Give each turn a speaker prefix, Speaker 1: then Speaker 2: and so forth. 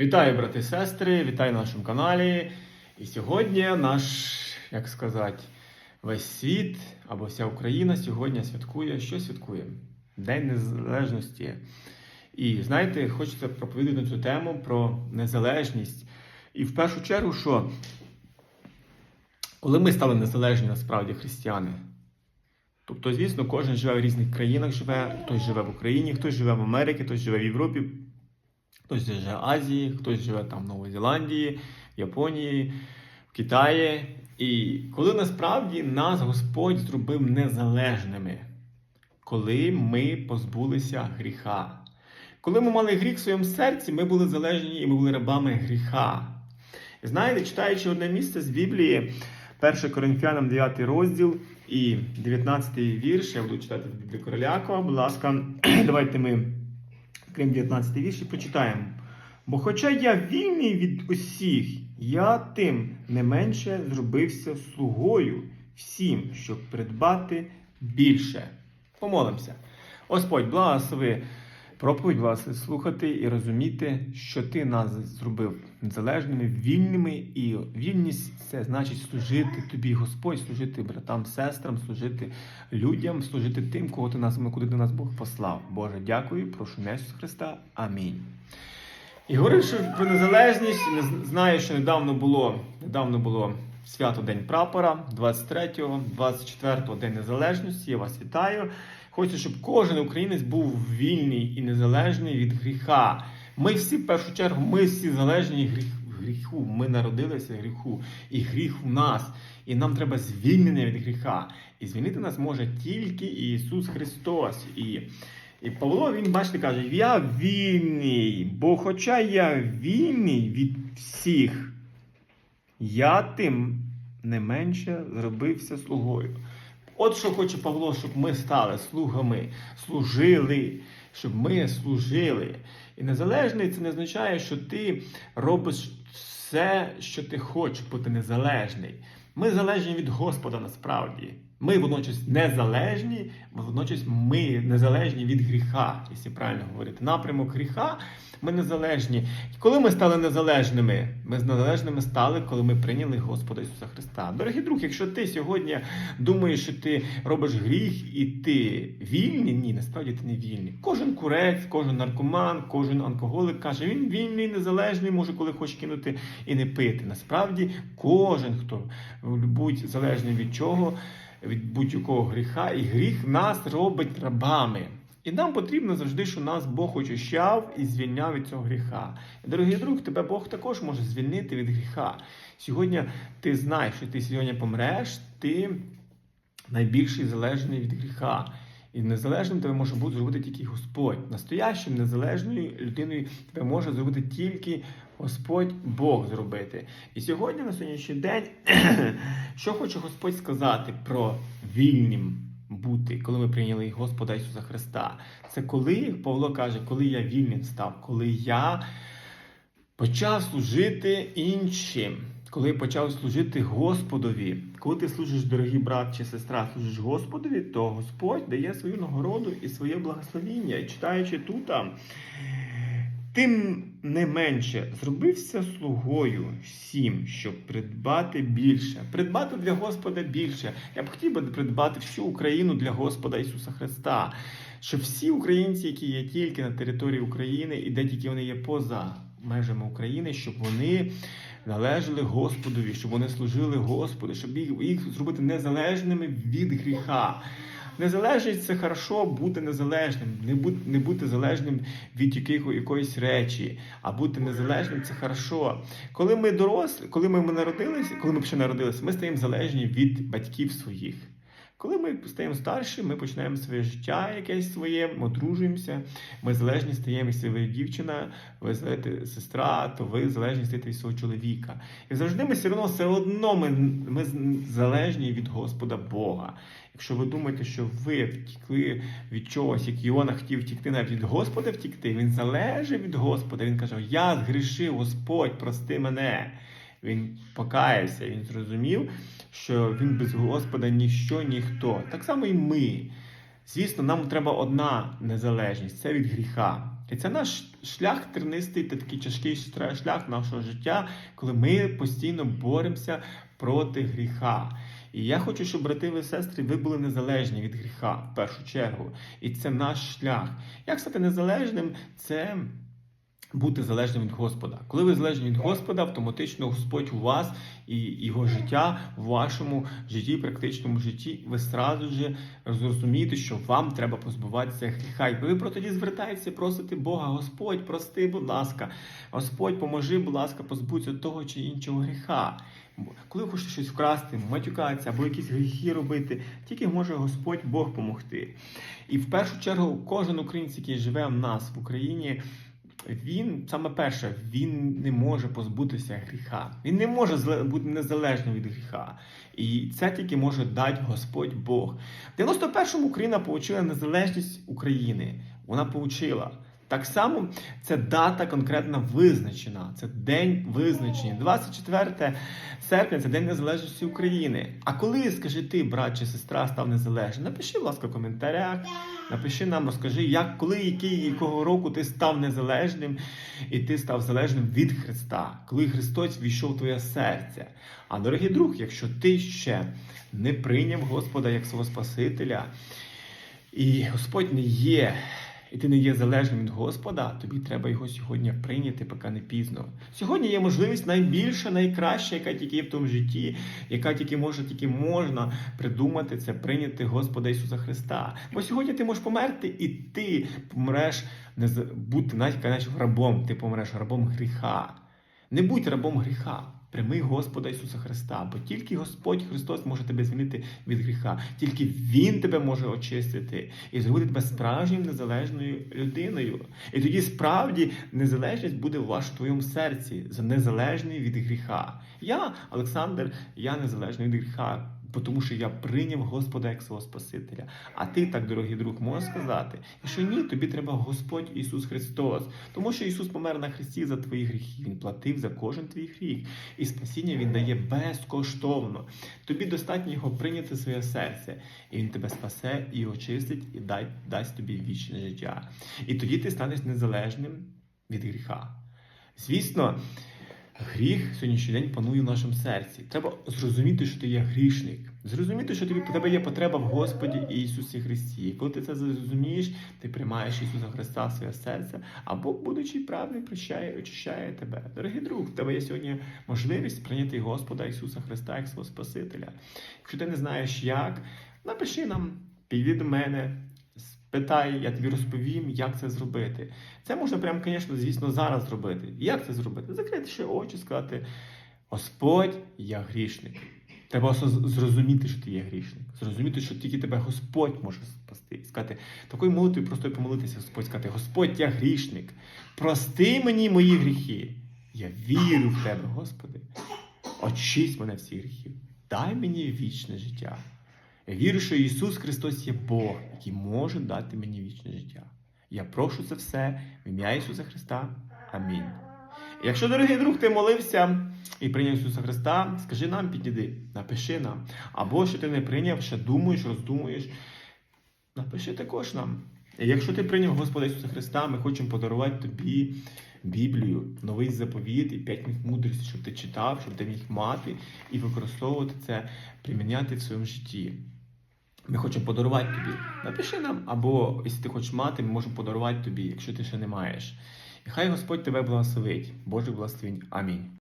Speaker 1: Вітаю, брати і сестри, вітаю на нашому каналі. І сьогодні наш, як сказати, весь світ або вся Україна сьогодні святкує. Що святкує? День Незалежності. І знаєте, хочеться проповідати на цю тему про незалежність. І в першу чергу, що коли ми стали незалежні, насправді, християни. Тобто, звісно, кожен живе в різних країнах, живе, хтось живе в Україні, хтось живе в Америці, хтось живе в Європі, хтось живе в Азії, хтось живе там в Новій Зеландії, Японії, в Китаї. І коли насправді нас Господь зробив незалежними, коли ми позбулися гріха. Коли ми мали гріх в своєму серці, ми були залежні і ми були рабами гріха. І знаєте, читаючи одне місце з Біблії, 1 Коринфянам 9 розділ і 19 вірш, я буду читати в Біблії Королякова, будь ласка, давайте ми крім 19 вірші, почитаємо. Бо хоча я вільний від усіх, я тим не менше зробився слугою всім, щоб придбати більше. Помолимося. Господь, благослови проповідь вас слухати і розуміти, що ти нас зробив незалежними, вільними, і вільність це значить служити тобі, Господь, служити братам, сестрам, служити людям, служити тим, кого ти нас, куди ти нас Бог послав. Боже, дякую, прошу Ісуса Христа. Амінь. І говоривши про незалежність, знаю, що недавно було, недавно було свято День прапора, 23-го, 24-го День Незалежності. Я вас вітаю. Хочу, щоб кожен українець був вільний і незалежний від гріха. Ми всі, в першу чергу, ми всі залежні від гріху. Ми народилися гріху, і гріх у нас. І нам треба звільнення від гріха. І звільнити нас може тільки Ісус Христос. І і Павло, він, бачите, каже: Я вільний, бо хоча я вільний від всіх, я тим не менше зробився слугою. От що хоче Павло, щоб ми стали слугами, служили, щоб ми служили. І незалежний це не означає, що ти робиш все, що ти хочеш бути незалежний. Ми залежні від Господа насправді. Ми водночас незалежні, водночас ми незалежні від гріха, якщо правильно говорити. Напрямок гріха ми незалежні. Коли ми стали незалежними, ми незалежними стали, коли ми прийняли Господа Ісуса Христа. Дорогі друг, якщо ти сьогодні думаєш, що ти робиш гріх і ти вільний, ні, насправді ти не вільний. Кожен курець, кожен наркоман, кожен алкоголик каже, він вільний, незалежний, може, коли хоче кинути і не пити. Насправді, кожен, хто будь залежний від чого від будь-якого гріха, і гріх нас робить рабами. І нам потрібно завжди, що нас Бог очищав і звільняв від цього гріха. І, дорогий друг, тебе Бог також може звільнити від гріха. Сьогодні ти знаєш, що ти сьогодні помреш, ти найбільший залежний від гріха. І незалежним тебе може бути зробити тільки Господь. Настоящим незалежною людиною тебе може зробити тільки Господь Бог зробити. І сьогодні, на сьогоднішній день, що хоче Господь сказати про вільним бути, коли ми прийняли Господа Ісуса Христа. Це коли, Павло каже, коли я вільним став, коли я почав служити іншим. Коли почав служити Господові, коли ти служиш, дорогий брат чи сестра, служиш Господові, то Господь дає свою нагороду і своє благословіння. І читаючи тут, тим не менше зробився слугою всім, щоб придбати більше, придбати для Господа більше. Я б хотів би придбати всю Україну для Господа Ісуса Христа, щоб всі українці, які є тільки на території України і де тільки вони є поза межами України, щоб вони належали Господові, щоб вони служили Господу, щоб їх, зробити незалежними від гріха. Незалежність це хорошо бути незалежним, не бути, не бути залежним від яких, якоїсь речі, а бути незалежним це хорошо. Коли ми дорослі, коли ми народилися, коли ми ще народилися, ми стаємо залежні від батьків своїх. Коли ми стаємо старші, ми починаємо своє життя якесь своє, ми одружуємося, ми залежні стаємо, якщо ви дівчина, ви знаєте, сестра, то ви залежні стаєте від свого чоловіка. І завжди ми все одно все одно ми, ми залежні від Господа Бога. Якщо ви думаєте, що ви втікли від чогось, як Іона хотів втікти навіть від Господа втікти, він залежить від Господа. Він каже: Я згрішив, Господь, прости мене. Він покаявся, він зрозумів, що він без Господа ніщо, ніхто. Так само і ми. Звісно, нам треба одна незалежність це від гріха. І це наш шлях тернистий та такий тяжкий шлях нашого життя, коли ми постійно боремося проти гріха. І я хочу, щоб брати і сестри, ви були незалежні від гріха в першу чергу. І це наш шлях. Як стати незалежним? Це бути залежним від Господа. Коли ви залежні від Господа, автоматично Господь у вас і його життя в вашому житті, практичному житті, ви сразу же зрозумієте, що вам треба позбуватися гріха. І ви про тоді звертаєтеся, просите Бога, Господь, прости, будь ласка, Господь, поможи, будь ласка, позбудься того чи іншого гріха. Коли ви хочете щось вкрасти, матюкатися або якісь гріхи робити, тільки може Господь Бог допомогти. І в першу чергу кожен українець, який живе в нас в Україні, він саме перше, він не може позбутися гріха. Він не може бути незалежним від гріха. І це тільки може дати Господь Бог. В 91-му Україна отримала незалежність України. Вона отримала. Так само це дата конкретно визначена. Це день визначення. 24 серпня це День Незалежності України. А коли, скажи ти, брат чи сестра, став незалежним? Напиши, будь ласка, в коментарях. Напиши нам, розкажи, як, коли, який, якого року ти став незалежним, і ти став залежним від Христа, коли Христос війшов в твоє серце. А дорогий друг, якщо ти ще не прийняв Господа як свого Спасителя, і Господь не є, і ти не є залежним від Господа, тобі треба його сьогодні прийняти, поки не пізно. Сьогодні є можливість найбільша, найкраща, яка тільки є в тому житті, яка тільки може, тільки можна придумати, це прийняти Господа Ісуса Христа. Бо сьогодні ти можеш померти, і ти помреш не бути навіть рабом, ти помреш рабом гріха. Не будь рабом гріха. Прийми Господа Ісуса Христа, бо тільки Господь Христос може тебе звільнити від гріха, тільки Він тебе може очистити і зробити тебе справжнім незалежною людиною. І тоді справді незалежність буде в вашому твоєму серці, за незалежний від гріха. Я, Олександр, я незалежний від гріха. Тому що я прийняв Господа як свого Спасителя. А ти, так, дорогий друг, можеш сказати, що ні, тобі треба Господь Ісус Христос. Тому що Ісус помер на Христі за твої гріхи. Він платив за кожен твій гріх. І спасіння Він дає безкоштовно. Тобі достатньо його прийняти в своє серце. І Він тебе спасе і очистить, і дай, дасть тобі вічне життя. І тоді ти станеш незалежним від гріха. Звісно, гріх сьогоднішній день панує в нашому серці. Треба зрозуміти, що ти є грішник. Зрозуміти, що тобі тебе є потреба в Господі Ісусі Христі. І коли ти це зрозумієш, ти приймаєш Ісуса Христа в своє серце, а Бог, будучи правий, прощає, очищає тебе. Дорогий друг, в тебе є сьогодні можливість прийняти Господа Ісуса Христа як свого Спасителя. Якщо ти не знаєш як, напиши нам, підійди мене. Спитай, я тобі розповім, як це зробити. Це можна прямо, звісно, звісно, зараз зробити. Як це зробити? Закрити ще очі, сказати: Господь, я грішник. Треба зрозуміти, що ти є грішник. Зрозуміти, що тільки тебе Господь може спасти. Сказати, такою молитвою просто помолитися, Господь, сказати, Господь, я грішник. Прости мені мої гріхи. Я вірю в тебе, Господи. Очисть мене всіх гріхів. Дай мені вічне життя. Вірю, що Ісус Христос є Бог, який може дати мені вічне життя. Я прошу це все в ім'я Ісуса Христа. Амінь. Якщо, дорогий друг, ти молився і прийняв Ісуса Христа, скажи нам, підійди, напиши нам. Або що ти не прийняв, ще думаєш, роздумуєш, напиши також нам. Якщо ти прийняв Господа Ісуса Христа, ми хочемо подарувати тобі Біблію, новий заповіт і п'ять книг мудрості, щоб ти читав, щоб ти міг мати і використовувати це, приміняти в своєму житті. Ми хочемо подарувати тобі. Напиши нам, або якщо ти хочеш мати, ми можемо подарувати тобі, якщо ти ще не маєш. І хай Господь тебе благословить. Боже благословінь. Амінь.